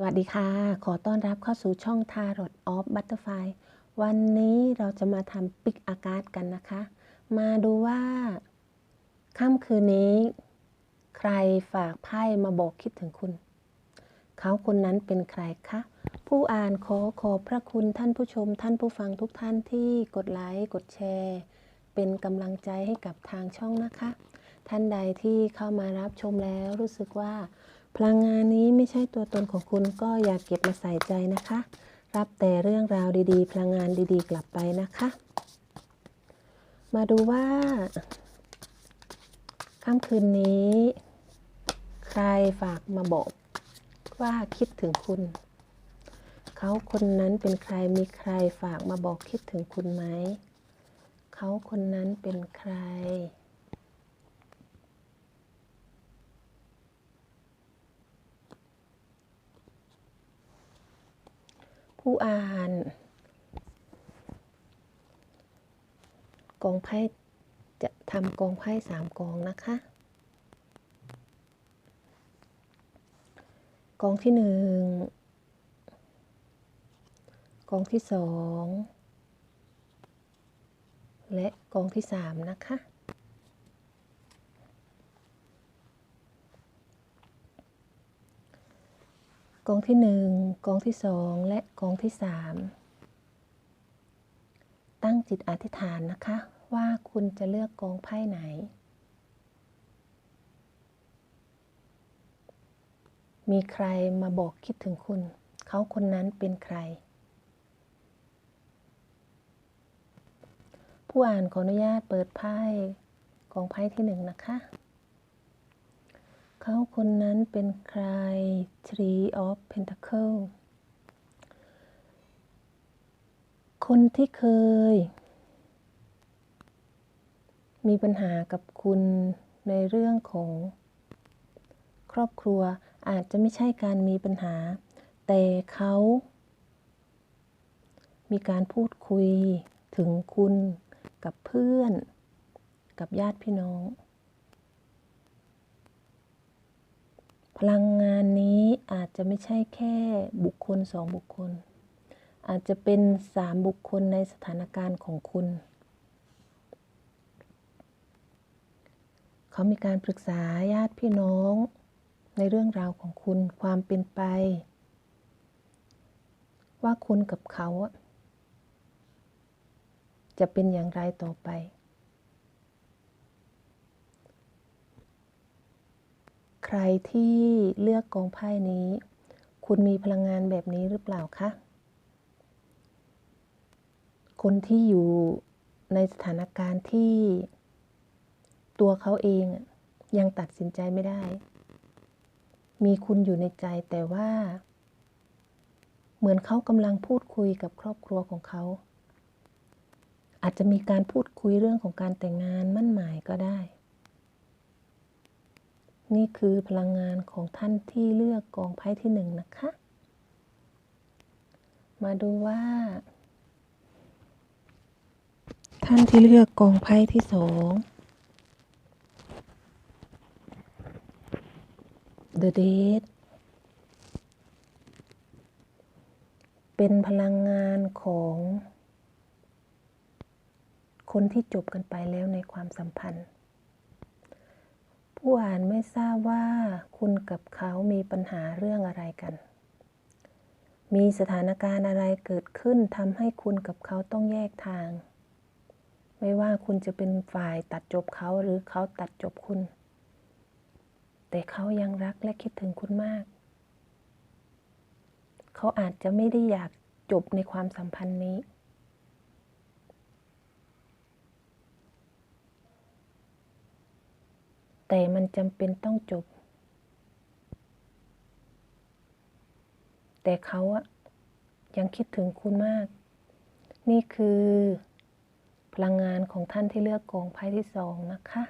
สวัสดีค่ะ ขอต้อนรับเข้าสู่ช่อง Tarot of Butterfly วันนี้เราจะมาทำปิกอากาศกันนะคะ มาดูว่าค่ำคืนนี้ ใครฝากไพ่มาบอกคิดถึงคุณ เขาคนนั้นเป็นใครคะ ผู้อ่านขอขอบพระคุณท่านผู้ชม ท่านผู้ฟังทุกท่านที่กดไลค์ กดแชร์ เป็นกำลังใจให้กับทางช่องนะคะ ท่านใดที่เข้ามารับชมแล้วรู้สึกว่า พลังงานนี้ไม่ใช่ตัวตนของคุณก็อย่าเก็บมาใส่ใจนะคะ รับแต่เรื่องราวดีๆ พลังงานดีๆ กลับไปนะคะ มาดูว่าค่ำคืนนี้ ใครฝากมาบอกว่าคิดถึงคุณ เขาคนนั้นเป็นใครมีใครฝากมาบอกคิดถึงคุณไหม เขาคนนั้นเป็นใคร ผู้อ่าน กองไพ่จะทำกองไพ่สามกองนะคะ กองที่หนึ่งกองที่สองและกองที่สามนะคะ กองที่หนึ่งกองที่สองและกองที่สามตั้งจิตอธิษฐานนะคะ ว่าคุณจะเลือกกองไพ่ไหน มีใครมาบอกคิดถึงคุณ เขาคนนั้นเป็นใคร ผู้อ่านขออนุญาตเปิดไพ่กองไพ่ที่หนึ่งนะคะ เขาคนนั้นเป็นใคร Three of Pentacle คนที่เคย มีปัญหากับคุณในเรื่องของครอบครัวอาจจะไม่ใช่การมีปัญหา แต่เขา มีการพูดคุยถึงคุณกับเพื่อน กับญาติพี่น้อง พลังงานนี้อาจจะไม่ใช่แค่บุคคลสองบุคคล อาจจะเป็นสามบุคคลในสถานการณ์ของคุณ เขามีการปรึกษาญาติพี่น้อง ในเรื่องราวของคุณความเป็นไป ว่าคุณกับเขา จะเป็นอย่างไรต่อไป ใครที่เลือกกองไพ่นี้ คุณมีพลังงานแบบนี้หรือเปล่าคะ คนที่อยู่ในสถานการณ์ที่ตัวเขาเองยังตัดสินใจไม่ได้ มีคุณอยู่ในใจแต่ว่า เหมือนเขากำลังพูดคุยกับครอบครัวของเขา อาจจะมีการพูดคุยเรื่องของการแต่งงานมั่นหมายก็ได้ นี่คือพลังงานของท่านที่เลือกกองไพ่ที่หนึ่งนะคะ มาดูว่า ท่านที่เลือกกองไพ่ที่สอง The Dead เป็นพลังงานของคนที่จบกันไปแล้วในความสัมพันธ์ ผู้อ่านไม่ทราบว่าคุณกับเขามีปัญหาเรื่องอะไรกัน มีสถานการณ์อะไรเกิดขึ้นทำให้คุณกับเขาต้องแยกทาง ไม่ว่าคุณจะเป็นฝ่ายตัดจบเขาหรือเขาตัดจบคุณ แต่เขายังรักและคิดถึงคุณมาก เขาอาจจะไม่ได้อยากจบในความสัมพันธ์นี้ แต่มันจำเป็นต้องจบ แต่เขาอะยังคิดถึงคุณมาก นี่คือพลังงานของท่านที่เลือกกองไพ่ที่สองนะคะ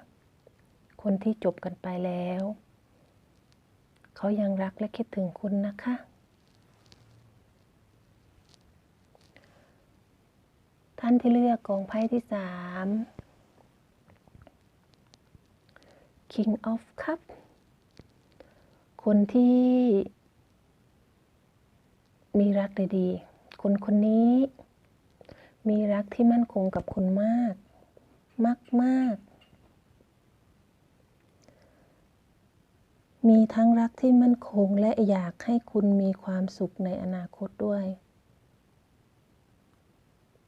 คนที่จบกันไปแล้ว เขายังรักและคิดถึงคุณนะคะ ท่านที่เลือกกองไพ่ที่สาม King of Cup คนที่มีรักดีๆ คนคนนี้ มีรักที่มั่นคงกับคุณมาก มากมากมีทั้งรักที่มั่นคงและอยากให้คุณมีความสุขในอนาคตด้วย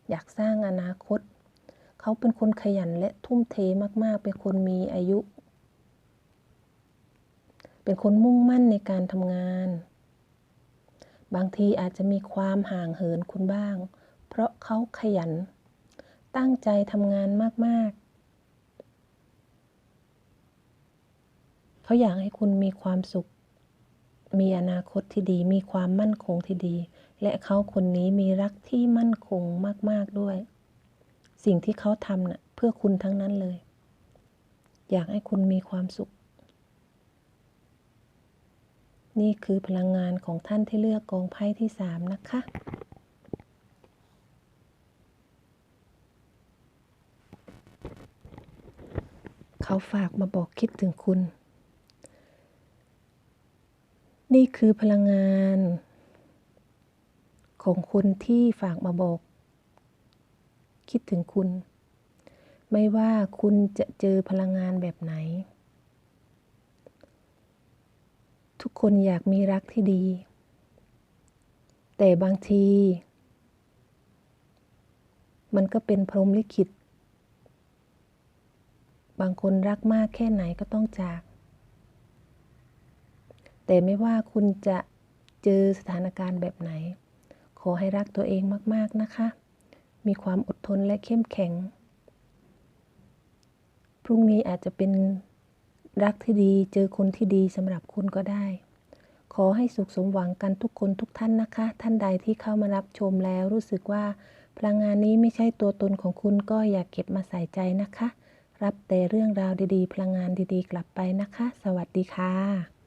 อยากสร้างอนาคต เขาเป็นคนขยันและทุ่มเทมากๆ เป็นคนมีอายุ เป็นคนมุ่งมั่นในการทำงาน บางทีอาจจะมีความห่างเหินคุณบ้าง เพราะเขาขยัน ตั้งใจทำงานมากๆ เขาอยากให้คุณมีความสุข มีอนาคตที่ดี มีความมั่นคงที่ดี และเขาคนนี้มีรักที่มั่นคงมาก ๆด้วย สิ่งที่เขาทำนะ่ะเพื่อคุณทั้งนั้นเลย อยากให้คุณมีความสุข นี่คือพลังงานของท่านที่เลือกกองไพ่ที่สามนะคะ เขาฝากมาบอกคิดถึงคุณ นี่คือพลังงาน ของคนที่ฝากมาบอก คิดถึงคุณ ไม่ว่าคุณจะเจอพลังงานแบบไหน ทุกคนอยากมีรักที่ดี แต่บางที มันก็เป็นพรหมลิขิต บางคนรักมากแค่ไหนก็ต้องจาก แต่ไม่ว่าคุณจะเจอสถานการณ์แบบไหน ขอให้รักตัวเองมาก ๆ นะคะ มีความอดทนและเข้มแข็ง พรุ่งนี้อาจจะเป็น รักที่ดีเจอคนที่ดีสำหรับคุณก็ได้ ขอให้สุขสมหวังกันทุกคนทุกท่านนะคะ ท่านใดที่เข้ามารับชมแล้วรู้สึกว่า พลังงานนี้ไม่ใช่ตัวตนของคุณก็อย่าเก็บมาใส่ใจนะคะ รับแต่เรื่องราวดีๆ พลังงานดีๆ กลับไปนะคะ สวัสดีค่ะ